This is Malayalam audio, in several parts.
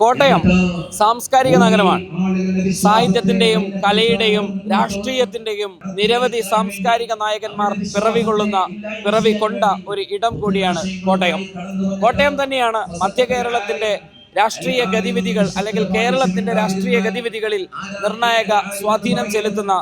കോട്ടയം സാംസ്കാരിക നഗരമാണ്. സാഹിത്യത്തിന്റെയും കലയുടെയും രാഷ്ട്രീയത്തിന്റെയും നിരവധി സാംസ്കാരിക നായകന്മാർ പിറവി കൊള്ളുന്ന പിറവി കൊണ്ട ഒരു ഇടം കൂടിയാണ് കോട്ടയം. കോട്ടയം തന്നെയാണ് മധ്യ കേരളത്തിന്റെ രാഷ്ട്രീയ ഗതിവിധികൾ അല്ലെങ്കിൽ കേരളത്തിന്റെ രാഷ്ട്രീയ ഗതിവിധികളിൽ നിർണായക സ്വാധീനം ചെലുത്തുന്ന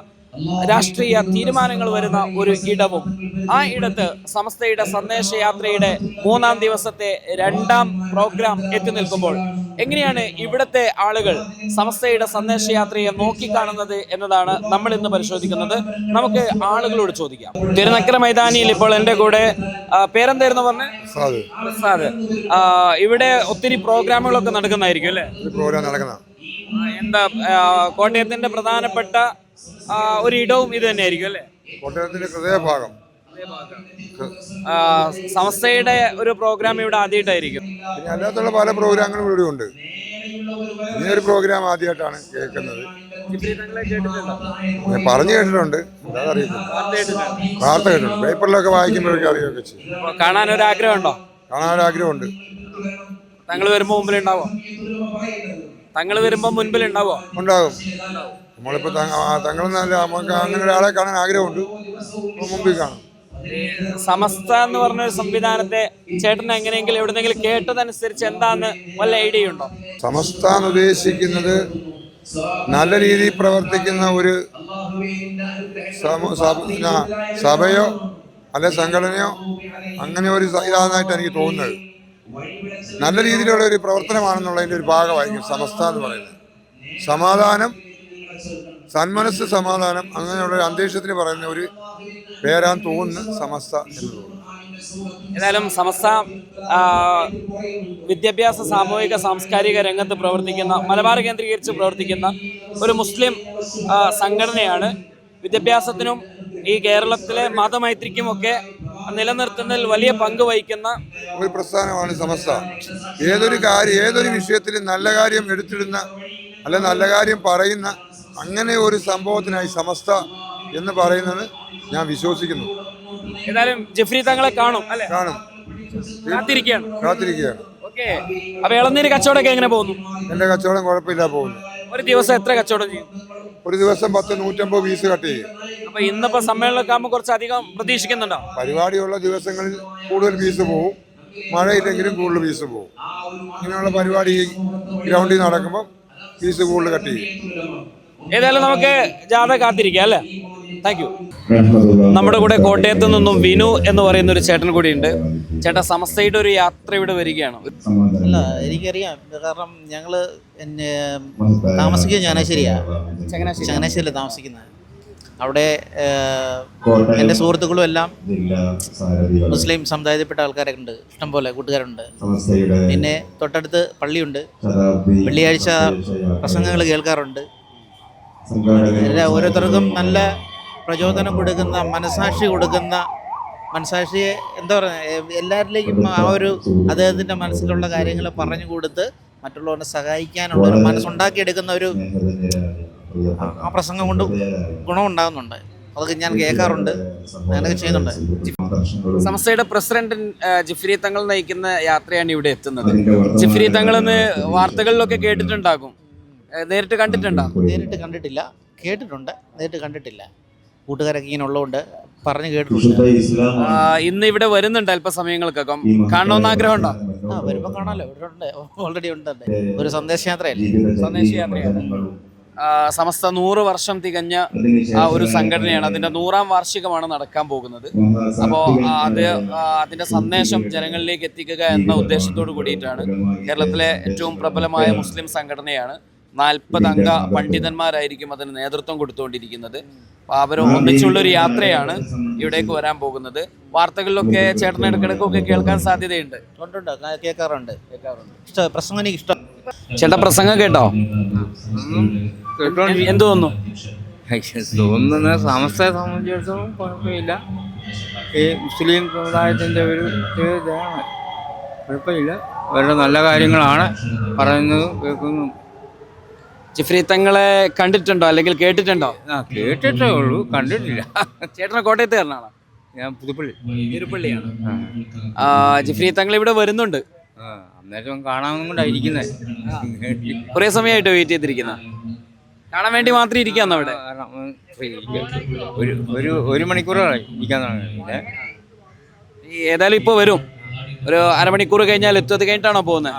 രാഷ്ട്രീയ തീരുമാനങ്ങൾ വരുന്ന ഒരു ഇടവും ആ ഇടത്ത് സമസ്തയുടെ സന്ദേശയാത്രയുടെ മൂന്നാം ദിവസത്തെ രണ്ടാം പ്രോഗ്രാം എത്തി നിൽക്കുമ്പോൾ എങ്ങനെയാണ് ഇവിടുത്തെ ആളുകൾ സമസ്തയുടെ സന്ദേശയാത്രയെ നോക്കിക്കാണുന്നത് എന്നതാണ് നമ്മൾ ഇന്ന് പരിശോധിക്കുന്നത്. നമുക്ക് ആളുകളോട് ചോദിക്കാം. തിരുനക്കര മൈതാനിയിൽ ഇപ്പോൾ എന്റെ കൂടെ പേരെന്തായിരുന്നു പറഞ്ഞത് ഇവിടെ ഒത്തിരി പ്രോഗ്രാമുകളൊക്കെ നടക്കുന്നതായിരിക്കും അല്ലേ? പ്രോഗ്രാം നടക്കുന്ന എന്താ കോട്ടയത്തിന്റെ പ്രധാനപ്പെട്ട ഒരു ഇടവും ഇത് തന്നെയായിരിക്കും അല്ലേ? കോട്ടയത്തിന്റെ ഹൃദയഭാഗം. സമസ്തയുടെ ഒരു പ്രോഗ്രാം ഇവിടെ ആദ്യമായിട്ടായിരിക്കും. പിന്നെ അല്ലാത്തുള്ള പല പ്രോഗ്രാമുകളും ഇവിടെ ഉണ്ട്. ഈ ഒരു പ്രോഗ്രാം ആദ്യമായിട്ടാണ് കേൾക്കുന്നത്. പറഞ്ഞു കേട്ടിട്ടുണ്ട്. അറിയത്തില്ല വാർത്ത കേട്ടിട്ടുണ്ട്. പേപ്പറിലൊക്കെ വായിക്കുമ്പോഴൊക്കെ അറിയുകയൊക്കെ ചെയ്യും. കാണാൻ ഒരു ആഗ്രഹമുണ്ടോ കാണാൻ ആഗ്രഹമുണ്ട് തങ്ങൾ വരുമ്പോ ഉണ്ടാവോ മുൻപിൽ ഉണ്ടാവോ ഉണ്ടാകും നമ്മളിപ്പോ തങ്ങൾ നമുക്ക് അങ്ങനെ ഒരാളെ കാണാൻ ആഗ്രഹമുണ്ട്. മുമ്പിൽ കാണും. സമസ്ത എന്ന് പറഞ്ഞ ഒരു സംവിധാനത്തെ ചേട്ടൻ എങ്ങനെയെങ്കിലും എവിടെന്നെങ്കിലും കേട്ടതനുസരിച്ച് എന്താന്ന് വല്ല ഐഡിയ ഉണ്ടോ? സമസ്ത എന്ന് ഉദ്ദേശിക്കുന്നത് നല്ല രീതിയിൽ പ്രവർത്തിക്കുന്ന ഒരു സഭയോ അല്ലെ സംഘടനയോ അങ്ങനെ ഒരു ഇതാണെന്നായിട്ട് എനിക്ക് തോന്നുന്നത്. നല്ല രീതിയിലുള്ള ഒരു പ്രവർത്തനമാണെന്നുള്ളതിന്റെ ഒരു ഭാഗമായിരിക്കും സമസ്ത എന്ന് പറയുന്നത്. സമാധാനം സന്മനസ് സമാധാനം അങ്ങനെയുള്ള ഒരു അന്തരീക്ഷത്തിന് പറയുന്ന ഒരു പേരാൻ തോന്നുന്ന സമസ്ത എന്ന് തോന്നുന്നു ഏതായാലും സമസ്ത വിദ്യാഭ്യാസ സാമൂഹിക സാംസ്കാരിക രംഗത്ത് പ്രവർത്തിക്കുന്ന മലബാർ കേന്ദ്രീകരിച്ച് പ്രവർത്തിക്കുന്ന ഒരു മുസ്ലിം സംഘടനയാണ്. വിദ്യാഭ്യാസത്തിനും ഈ കേരളത്തിലെ മതമൈത്രിക്കും ഒക്കെ നിലനിർത്തുന്നതിൽ വലിയ പങ്ക് വഹിക്കുന്ന ഒരു പ്രസ്ഥാനമാണ് സമസ്ത. ഏതൊരു കാര്യം ഏതൊരു വിഷയത്തിലും നല്ല കാര്യം എടുത്തിടുന്ന അല്ല നല്ല കാര്യം പറയുന്ന അങ്ങനെ ഒരു സംഭവത്തിനായി സമസ്ത എന്ന് പറയുന്നത് ഞാൻ വിശ്വസിക്കുന്നു. ഏതായാലും ജഫ്രി തങ്ങളെ കാണും അല്ലെ? കാണും. കാത്തിരിക്കുകയാണ്. കാത്തിരിക്കുകയാണ്. ഓക്കെ. അപ്പൊ ഇളനീര് കച്ചവടമൊക്കെ എങ്ങനെ പോകുന്നു? എന്റെ കച്ചവടം കുഴപ്പമില്ല പോകുന്നു. ഒരു ദിവസം എത്ര കച്ചവടം ചെയ്യും? ഒരു ദിവസം പത്ത് നൂറ്റമ്പത് പീസ് കട്ട് ചെയ്യും. അപ്പൊ ഇന്നിപ്പോ സമ്മേളനമൊക്കെ ആകുമ്പോൾ കുറച്ച് അധികം പ്രതീക്ഷിക്കുന്നുണ്ടോ? പരിപാടിയുള്ള ദിവസങ്ങളിൽ കൂടുതൽ പീസ് പോവും. മഴയില്ലെങ്കിലും കൂടുതൽ പീസ് പോവും. ഇങ്ങനെയുള്ള പരിപാടി ഗ്രൗണ്ടിൽ നടക്കുമ്പോൾ പീസ് കൂടുതൽ കട്ട് ചെയ്യും. ഏതായാലും നമുക്ക് ജാഥ കാത്തിരിക്കാം അല്ലേ? താങ്ക് യു നമ്മുടെ കൂടെ കോട്ടയത്ത് നിന്നും വിനു എന്ന് പറയുന്ന ഒരു ചേട്ടൻ കൂടിയുണ്ട്. ചേട്ടാ സമസ്തയുടെ ഒരു യാത്ര ഇവിടെ വരികയാണ്. അല്ല എനിക്കറിയാം. കാരണം ഞങ്ങൾ എന്നെ താമസിക്കുന്നത് ചങ്ങനാശ്ശേരിയാ. ചങ്ങനാശ്ശേരി ചങ്ങനാശ്ശേരിയിൽ താമസിക്കുന്നത്. അവിടെ എന്റെ സുഹൃത്തുക്കളും എല്ലാം മുസ്ലിം സമുദായത്തിൽപ്പെട്ട ആൾക്കാരൊക്കെ ഉണ്ട്. ഇഷ്ടംപോലെ കൂട്ടുകാരുണ്ട്. പിന്നെ തൊട്ടടുത്ത് പള്ളിയുണ്ട്. വെള്ളിയാഴ്ച പ്രസംഗങ്ങൾ കേൾക്കാറുണ്ട്. എല്ലാ ഓരോരുത്തർക്കും നല്ല പ്രചോദനം കൊടുക്കുന്ന മനസാക്ഷി കൊടുക്കുന്ന മനസാക്ഷിയെ എന്താ പറയുക എല്ലാവരിലേക്കും ആ ഒരു അദ്ദേഹത്തിന്റെ മനസ്സിലുള്ള കാര്യങ്ങൾ പറഞ്ഞു കൊടുത്ത് മറ്റുള്ളവരെ സഹായിക്കാനുള്ള ഒരു മനസ്സുണ്ടാക്കിയെടുക്കുന്ന ഒരു ആ- പ്രസംഗം കൊണ്ട് ഗുണമുണ്ടാകുന്നുണ്ട്. അതൊക്കെ ഞാൻ കേൾക്കാറുണ്ട്. അങ്ങനെയൊക്കെ ചെയ്യുന്നുണ്ട്. സമസ്തയുടെ പ്രസിഡന്റ് ജിഫ്രി തങ്ങൾ നയിക്കുന്ന യാത്രയാണ് ഇവിടെ എത്തുന്നത്. ജിഫ്രി തങ്ങൾ എന്ന് വാർത്തകളിലൊക്കെ കേട്ടിട്ടുണ്ടാകും. നേരിട്ട് കണ്ടിട്ടുണ്ടോ? നേരിട്ട് കണ്ടിട്ടില്ല. കേട്ടിട്ടുണ്ട്. നേരിട്ട് കണ്ടിട്ടില്ല. കൂട്ടുകാരൊക്കെ ഇങ്ങനെ ഉള്ളതുകൊണ്ട് പറഞ്ഞു കേട്ടിട്ടുണ്ട്. ഇന്ന് ഇവിടെ വരുന്നുണ്ട് അല്പസമയങ്ങൾക്കൊക്കെ കാണണമെന്ന് ആഗ്രഹമുണ്ടോ? ആ വരുമ്പോൾ കാണാലോ. ഇവിടെ ഉണ്ട്. ഓൾറെഡി ഉണ്ട് ഒരു സന്ദേശയാത്രയല്ലേ? സന്ദേശയാത്രയാണ്. സമസ്ത നൂറ് വർഷം തികഞ്ഞ ആ ഒരു സംഘടനയാണ്. അതിന്റെ നൂറാം വാർഷികമാണ് നടക്കാൻ പോകുന്നത്. അപ്പോൾ അത് അതിന്റെ സന്ദേശം ജനങ്ങളിലേക്ക് എത്തിക്കുക എന്ന ഉദ്ദേശത്തോട് കൂടിയിട്ടാണ് കേരളത്തിലെ ഏറ്റവും പ്രബലമായ മുസ്ലിം സംഘടനയാണ്. നാൽപ്പത് അംഗ പണ്ഡിതന്മാരായിരിക്കും അതിന് നേതൃത്വം കൊടുത്തുകൊണ്ടിരിക്കുന്നത്. അപ്പോൾ അവർ ഒന്നിച്ചുള്ള ഒരു യാത്രയാണ് ഇവിടേക്ക് വരാൻ പോകുന്നത്. വാർത്തകളിലൊക്കെ ചേട്ടൻ ഇടക്കിടക്കൊക്കെ കേൾക്കാൻ സാധ്യതയുണ്ട്. കേൾക്കാറുണ്ട് ഇഷ്ടം പ്രസംഗം എനിക്ക് ഇഷ്ടം. ചേട്ടാ പ്രസംഗം കേട്ടോ? എന്ത് തോന്നുന്നു? തോന്നുന്ന. സമസ്തയെ സംബന്ധിച്ചിടത്തോളം കുഴപ്പമില്ല. ഈ മുസ്ലിം സമുദായത്തിന്റെ ഒരു ഇതാണ്. കുഴപ്പമില്ല. അവരുടെ നല്ല കാര്യങ്ങളാണ് പറയുന്നത് കേൾക്കുന്നു ജിഫ്രി തങ്ങളെ കണ്ടിട്ടുണ്ടോ അല്ലെങ്കിൽ കേട്ടിട്ടുണ്ടോ? ആ കേട്ടിട്ടേ ഉള്ളൂ. കണ്ടിട്ടില്ല. ചേട്ടനെ കോട്ടയത്തുകാരനാണോ? ഞാൻ പുതുപ്പള്ളി. ഇരുപ്പള്ളിയാണ് ആ. ജിഫ്രി തങ്ങൾ ഇവിടെ വരുന്നുണ്ട്. ആ അന്നേരം കാണാമെന്നും കൊണ്ടായിരിക്കുന്നത് കുറേ സമയമായിട്ട് വെയിറ്റ് ചെയ്തിരിക്കുന്ന? കാണാൻ വേണ്ടി മാത്രം ഇരിക്കാന്നോ അവിടെ? ഒരു ഒരു ഒരു മണിക്കൂറായി ഇരിക്കാൻ ഈ ഏതായാലും ഇപ്പോൾ വരും. ഒരു അരമണിക്കൂർ കഴിഞ്ഞാൽ എത്തും. അത് കഴിഞ്ഞിട്ടാണോ പോകുന്നത്